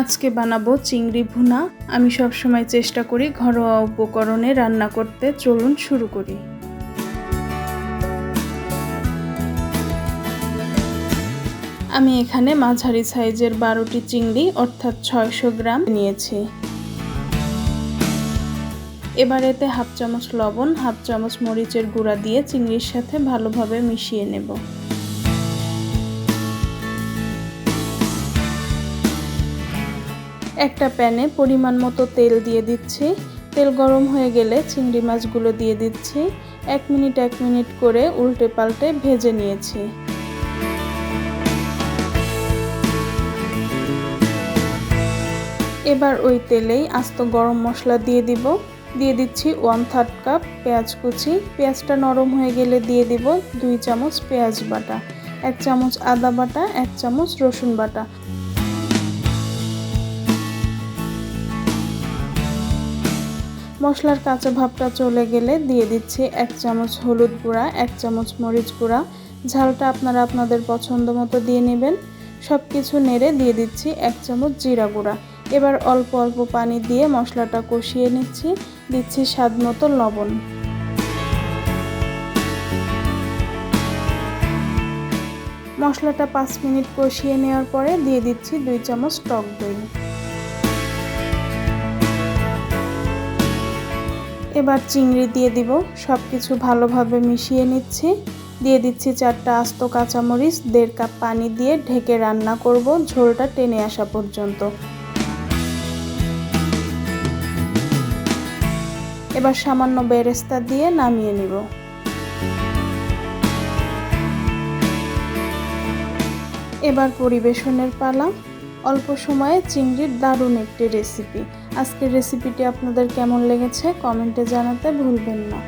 আজকে বানাবো চিংড়ি ভুনা। আমি সবসময় চেষ্টা করি ঘরোয়া উপকরণে রান্না করতে। চলুন শুরু করি। আমি এখানে মাঝারি সাইজের বারোটি চিংড়ি, অর্থাৎ ছয়শো গ্রাম, নিয়েছি। এবার এতে হাফ চামচ লবণ, হাফ চামচ মরিচের গুঁড়া দিয়ে চিংড়ির সাথে ভালোভাবে মিশিয়ে নেব। একটা প্যানে পরিমাণ মতো তেল দিয়ে দিচ্ছি। তেল গরম হয়ে গেলে চিংড়ি মাছগুলো দিয়ে দিচ্ছি। এক মিনিট এক মিনিট করে উল্টে পাল্টে ভেজে নিয়েছি। এবার ওই তেলেই আস্ত গরম মশলা দিয়ে দিব। দিয়ে দিচ্ছি ওয়ান থার্ড কাপ পেঁয়াজ কুচি। পেঁয়াজটা নরম হয়ে গেলে দিয়ে দিব দুই চামচ পেঁয়াজ বাটা, এক চামচ আদা বাটা, এক চামচ রসুন বাটা। মশলার কাঁচা ভাবটা চলে গেলে দিয়ে দিচ্ছি এক চামচ হলুদ গুঁড়া, এক চামচ মরিচ গুঁড়া। ঝালটা আপনারা আপনাদের পছন্দ মতো দিয়ে নেবেন। সব কিছু নেড়ে দিয়ে দিচ্ছি এক চামচ জিরা গুঁড়া। এবার অল্প অল্প পানি দিয়ে মশলাটা কষিয়ে নিচ্ছি, দিচ্ছি স্বাদ মতো লবণ। মশলাটা পাঁচ মিনিট কষিয়ে নেওয়ার পরে দিয়ে দিচ্ছি দুই চামচ টক দই। এবার চিংড়ি দিয়ে দিব। সব কিছু ভালোভাবে মিশিয়ে নিচ্ছি। দিয়ে দিচ্ছি চারটা আস্ত কাঁচামরিচ, দেড় কাপ পানি দিয়ে ঢেকে রান্না করব ঝোলটা টেনে আসা পর্যন্ত। এবার সামান্য বেরেস্তা দিয়ে নামিয়ে নিব। এবার পরিবেশনের পালা। অল্প সময়ে চিংড়ির দারুণ একটি রেসিপি আজকের রেসিপিটি আপনাদের কেমন লেগেছে? কমেন্টে জানাতে ভুলবেন না।